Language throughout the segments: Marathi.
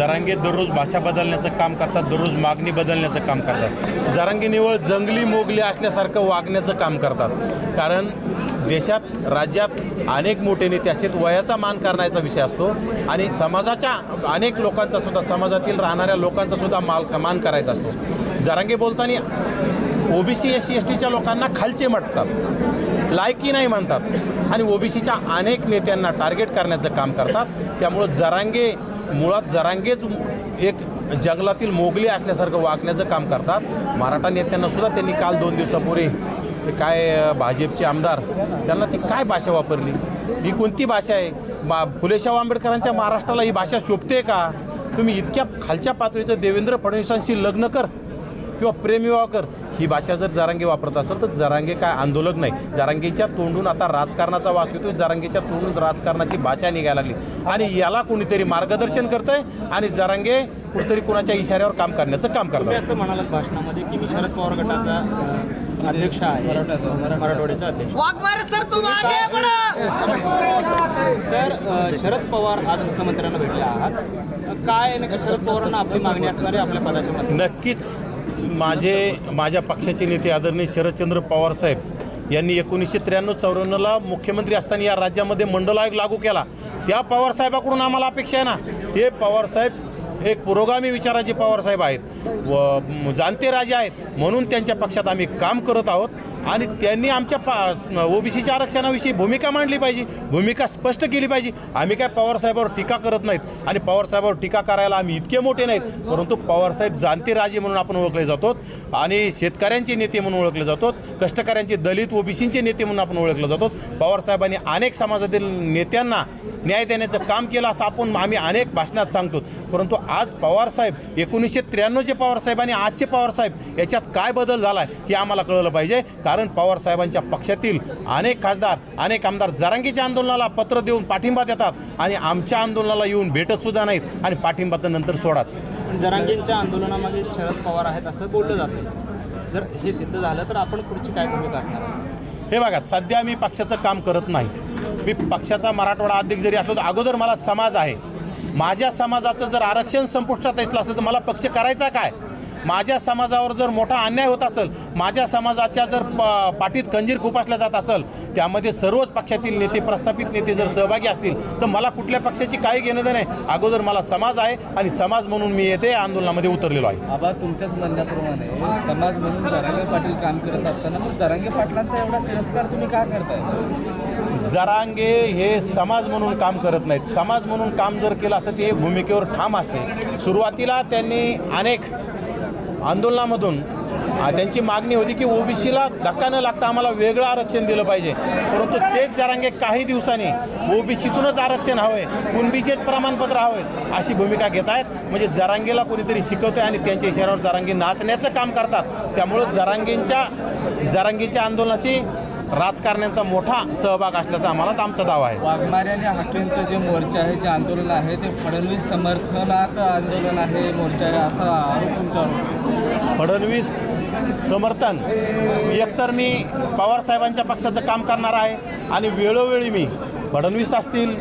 जरांगे दररोज भाषा बदलण्याचं काम करतात दररोज मागणी बदलण्याचं काम करतात. जरांगे निवळ जंगली मोगली असल्यासारखं वागण्याचं काम करतात. कारण देशात राज्यात अनेक मोठे नेते असतात वयाचा मान करण्याचा विषय असतो आणि समाजाच्या अनेक लोकांचा सुद्धा समाजातील राहणाऱ्या लोकांचा सुद्धा माल मान करायचा असतो. जरांगे बोलताना ओबीसी एस सी एस टीच्या लोकांना खालचे म्हटतात लायकी नाही म्हणतात. आणि ओबीसीच्या अनेक नेत्यांना टार्गेट करण्याचं काम करतात. त्यामुळं जरांगे मुळात जरांगेच एक जंगलातील मोगली असल्यासारखं वागण्याचं काम करतात. मराठा नेत्यांना सुद्धा त्यांनी काल दोन दिवसापूर्वी ते काय भाजपचे आमदार त्यांना ती काय भाषा वापरली? ही कोणती भाषा आहे? मा फुलेशाह आंबेडकरांच्या महाराष्ट्राला ही भाषा शोभते का? तुम्ही इतक्या खालच्या पातळीचं देवेंद्र फडणवीसांशी लग्न कर. किंवा प्रेमविवाह ही भाषा जर जरांगे वापरत असेल तर जरांगे काय आंदोलक नाही. जरांगेच्या तोंडून आता राजकारणाचा वास येतोय जरांगेच्या तोंडून राजकारणाची भाषा निघायला लागली. आणि याला कोणीतरी मार्गदर्शन करतंय आणि जरांगे कुठेतरी कुणाच्या इशाऱ्यावर काम करण्याचं काम करतात. असं म्हणालात भाषणामध्ये की मी शरद पवार गटाचा अध्यक्ष आहे मराठवाड्याचा अध्यक्ष. तर शरद पवार आज मुख्यमंत्र्यांना भेटले आहात. काय नक्की शरद पवारांना आपली मागणी असणार आहे आपल्या पदाच्या नक्कीच. माझे माझ्या पक्षाचे नेते आदरणीय शरदचंद्र पवार साहेब यांनी एकोणीसशे त्र्याण्णव चौऱ्याण्णवला मुख्यमंत्री असताना या राज्यामध्ये मंडल आयोग लागू केला. त्या पवारसाहेबाकडून आम्हाला अपेक्षा आहे ना? ते पवारसाहेब एक पुरोगामी विचाराचे पवार साहेब आहेत. व जाणते राजे आहेत. म्हणून त्यांच्या पक्षात आम्ही काम करत आहोत. आणि त्यांनी आमच्या पा ओबीसीच्या आरक्षणाविषयी भूमिका मांडली पाहिजे भूमिका स्पष्ट केली पाहिजे. आम्ही काय पवारसाहेबावर टीका करत नाहीत आणि पवारसाहेबावर टीका करायला आम्ही इतके मोठे नाहीत परंतु पवारसाहेब जाणते राजे म्हणून आपण ओळखले जातो आणि शेतकऱ्यांचे नेते म्हणून ओळखले जातो कष्टकऱ्यांचे दलित ओबीसींचे नेते म्हणून आपण ओळखले जातो. पवार साहेबांनी अनेक समाजातील नेत्यांना न्याय देण्याचं काम केलं असं आपण आम्ही अनेक भाषणात सांगतो. परंतु आज पवारसाहेब एकोणीसशे त्र्याण्णवचे पवार साहेब आणि आजचे पवार साहेब याच्यात काय बदल झाला आहे हे आम्हाला कळलं पाहिजे. कारण पवार साहेबांच्या पक्षातील अनेक खासदार अनेक आमदार जरांगीच्या आंदोलनाला पत्र देऊन पाठिंबा देतात आणि आमच्या आंदोलनाला येऊन भेटत सुद्धा नाहीत आणि पाठिंबा तर नंतर सोडाच. जरांगींच्या आंदोलनामागे शरद पवार आहेत असं बोललं जातं. जर हे सिद्ध झालं तर आपण पुढची काय भूमिका असणार? हे बघा सध्या मी पक्षाचं काम करत नाही. मी पक्षाचा मराठवाडा अध्यक्ष जरी असलो तर अगोदर मला समाज आहे. माझ्या समाजाचं जर आरक्षण संपुष्टात असलं असलं तर मला पक्ष करायचा काय? माझ्या समाजावर जर मोठा अन्याय होत असेल माझ्या समाजाच्या जर पाठीत खंजीर खुपासल्या जात असेल त्यामध्ये सर्वच पक्षातील नेते प्रस्थापित नेते जर सहभागी असतील तर मला कुठल्या पक्षाची काही घेणं देणं नाही. अगोदर मला समाज आहे आणि समाज म्हणून मी येथे आंदोलनामध्ये उतरलेलो आहे. आबा तुमच्याच म्हणण्याप्रमाणे समाज म्हणून जरांगे पाटील काम करत असताना मग जरांगे पाटलांचा एवढा तिरस्कार तुम्ही का करताय? जरांगे हे समाज म्हणून काम करत नाहीत. समाज म्हणून काम जर केलं असं ते भूमिकेवर ठाम असते. सुरुवातीला त्यांनी अनेक आंदोलनामधून त्यांची मागणी होती की ओबीसीला धक्का न लागता आम्हाला वेगळं आरक्षण दिलं पाहिजे. परंतु तेच जरांगे काही दिवसांनी ओबीसीतूनच आरक्षण हवे कुणबीचेच प्रमाणपत्र हवे अशी भूमिका घेत आहेत. म्हणजे जरांगेला कोणीतरी शिकवतोय आणि त्यांच्या इशाऱ्यावर जरांगी नाचण्याचं काम करतात. त्यामुळं जरांगेंच्या जरांगीच्या आंदोलनाशी राजकारण्यांचा मोठा सहभाग असल्याचा आम्हाला आमचा दावा आहे. वाघमारे आणि हाकेंचं जे मोर्चा आहे जे आंदोलन आहे ते फडणवीस समर्थनात आंदोलन आहे मोर्चा आहे असा आरोप तुमच्यावर फडणवीस समर्थन एकतर मी पवार साहेबांच्या पक्षाचं काम करणार आहे आणि वेळोवेळी मी फडणवीस असतील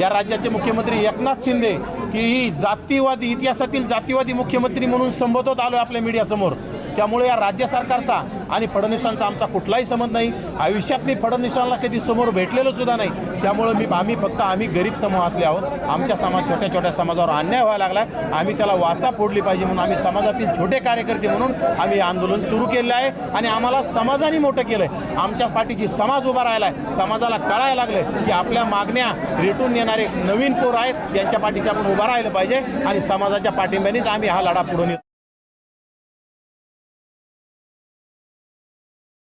या राज्याचे मुख्यमंत्री एकनाथ शिंदे की ही जातीवादी इतिहासातील जातीवादी मुख्यमंत्री म्हणून संबोधत आलो आपल्या मीडियासमोर. त्यामुळे या राज्य सरकारचा आणि फडणवीसांचा आमचा कुठलाही संबंध नाही. आयुष्यात मी फडणवीसांना कधी समोर भेटलेलो सुद्धा नाही. त्यामुळं मी आम्ही फक्त आम्ही गरीब समूहातले आहोत. आमच्या समाज छोट्या छोट्या समाजावर अन्याय व्हायला लागला आम्ही त्याला वाचा फोडली पाहिजे म्हणून आम्ही समाजातील छोटे कार्यकर्ते म्हणून आम्ही आंदोलन सुरू केलेलं आहे. आणि आम्हाला समाजाने मोठं केलं आहे आमच्या पाठीची समाज उभा राहिला आहे समाजाला कळायला लागलं की आपल्या मागण्या रेटून येणारे नवीन पोर आहेत. त्यांच्या पाठीचे आपण उभा राहिलं पाहिजे. आणि समाजाच्या पाठिंब्यानेच आम्ही हा लढा पुढे येतो